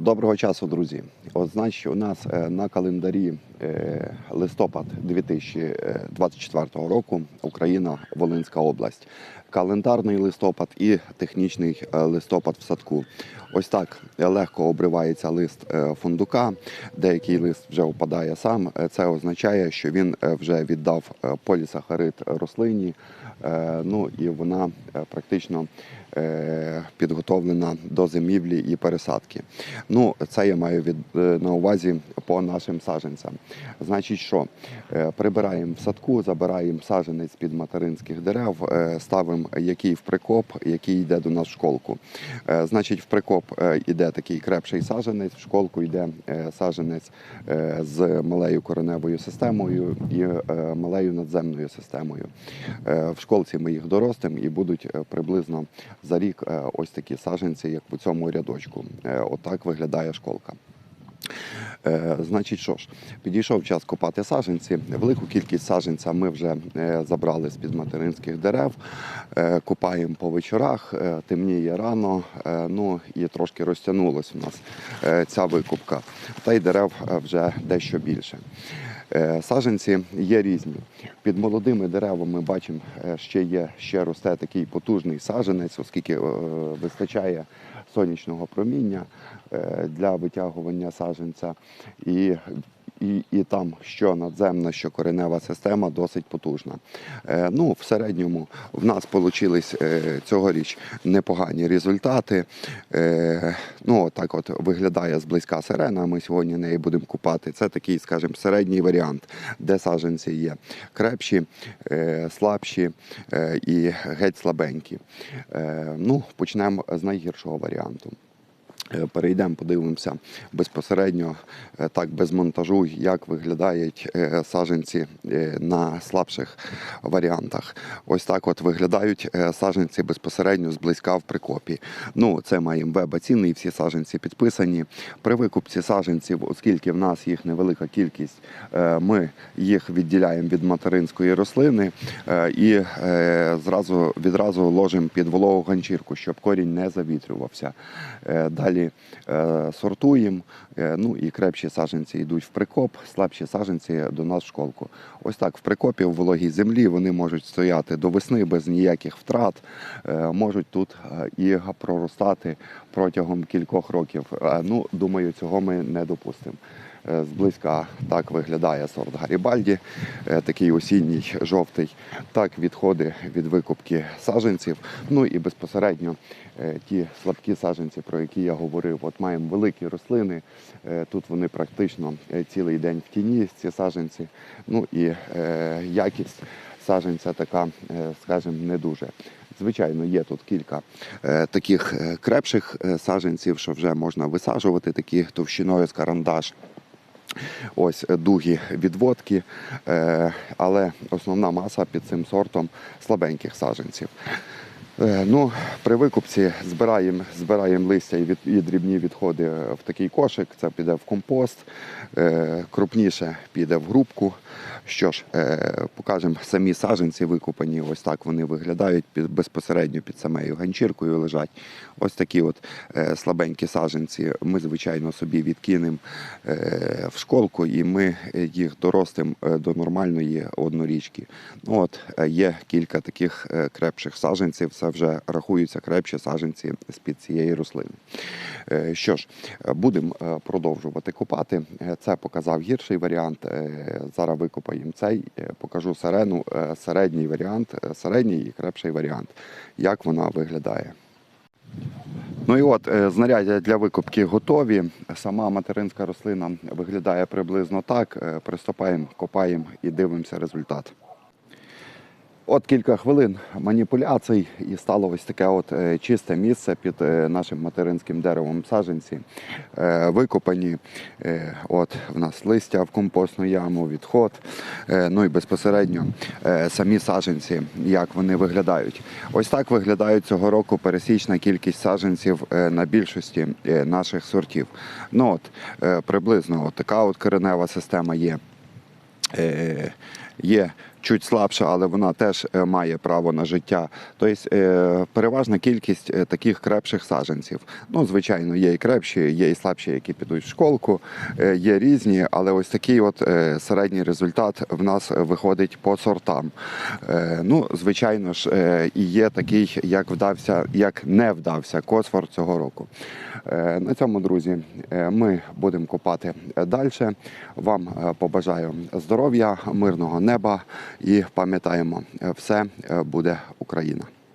Доброго часу, друзі. От значить, у нас е, на календарі листопад 2024 року Україна, Волинська область. Календарний листопад і технічний е, листопад в садку. Ось так легко обривається лист е, фундука. Деякий лист вже опадає сам. Е, Це означає, що він е, вже віддав е, полісахарид рослині. Е, Ну і вона е, практично е, підготовлена до зимівлі і пересадки. Ну, це я маю від, е, на увазі по нашим саджанцям. Значить, що Е, прибираємо в садку, забираємо саджанець під материнських дерев, е, ставимо який в прикоп, який йде до нас в школку. Е, Значить, в прикоп йде такий крепший саджанець, в школку йде саджанець е, з малею кореневою системою і малею надземною системою. В школці ми їх доростимо і будуть приблизно за рік ось такі саджанці, як по цьому рядочку. Отак виглядає школка. Е, Значить, що ж, підійшов час копати саджанці. Велику кількість саджанця ми вже е, забрали з-під материнських дерев, Е, копаємо по вечорах, темніє рано, ну і трошки розтягнулась у нас ця викупка. Та й дерев вже дещо більше. Саджанці є різні. Під молодими деревами бачимо, ще є ще росте такий потужний саджанець, оскільки вистачає сонячного проміння е, для витягування саженця. І, і, і там що надземна, що коренева система досить потужна. Е, Ну, в середньому в нас вийшли цьогоріч непогані результати. Е, Ну, так от виглядає зблизька сирена. Ми сьогодні неї будемо купати. Це такий, скажімо, середній варіант, де саджанці є крепші, е, слабші е, і геть слабенькі. Е, Ну, почнемо з найгіршого варіанту. Е, Перейдемо, подивимося безпосередньо, е, так без монтажу, як виглядають е, саджанці е, на слабших варіантах. Ось так от виглядають саджанці безпосередньо зблизька в прикопі. Ну, це маємо веб-оцінний, всі саджанці підписані. При викупці саджанців, оскільки в нас їх невелика кількість, ми їх відділяємо від материнської рослини і зразу відразу ложимо під вологу ганчірку, щоб корінь не завітрювався. Е, Далі е, сортуємо. е, Ну і крепші саженці йдуть в прикоп, слабші саженці до нас в школку. Ось так в прикопі в вологій землі вони можуть стояти до весни без ніяких втрат, е, можуть тут і проростати протягом кількох років. Ну, думаю, цього ми не допустимо. Е, Зблизька так виглядає сорт Гарібальді, е, такий осінній жовтий. Так відходи від викупки саджанців. Ну і безпосередньо е, ті слабкі саджанці, про які я говорив. От маємо великі рослини. Тут вони практично цілий день в тіні, ці саджанці. Ну і якість саджанця така, скажімо, не дуже. Звичайно, є тут кілька таких крепших саджанців, що вже можна висаджувати, такі товщиною з карандаш. Ось е, дугі відводки, е, але основна маса під цим сортом слабеньких саджанців. Е, Ну, при викупці збираємо, збираємо листя і, від, і дрібні відходи в такий кошик. Це піде в компост, е, крупніше піде в грубку. Що ж, е, покажемо самі саджанці викупані. Ось так вони виглядають під, безпосередньо під самою ганчіркою лежать. Ось такі от е, слабенькі саджанці. Ми, звичайно, собі відкинемо е, в школку, і ми їх доростимо е, до нормальної однорічки. Ну, от е, є кілька таких е, крепших саджанців. Це вже рахуються крепші саджанці з-під цієї рослини. Е, Що ж, будемо е, продовжувати копати. Е, Це показав гірший варіант. Зараз викопаємо цей. Покажу сирену, середній варіант, середній і крепший варіант. Як вона виглядає. Ну і от знаряддя для викопки готові. Сама материнська рослина виглядає приблизно так. Приступаємо, копаємо і дивимося результат. От кілька хвилин маніпуляцій і стало ось таке от е, чисте місце під е, нашим материнським деревом саджанці. Е, Викопані. От в нас листя в компостну яму, відход. Ну і безпосередньо самі саджанці, як вони виглядають. Ось так виглядають цього року пересічна кількість саджанців е, на більшості наших сортів. Ну от приблизно от така от коренева система є. Є чуть слабша, але вона теж е, має право на життя. Тобто е, переважна кількість е, таких крепших саджанців. Ну, звичайно, є і крепші, є і слабші, які підуть в школку, є різні, але ось такий от середній результат в нас виходить по сортам. Ну, звичайно ж, і є такий, як вдався, як не вдався Косфор цього року. На цьому, друзі, ми будемо копати далі. Вам побажаю здоров'я, мирного неба і пам'ятаємо, все е, буде Україна.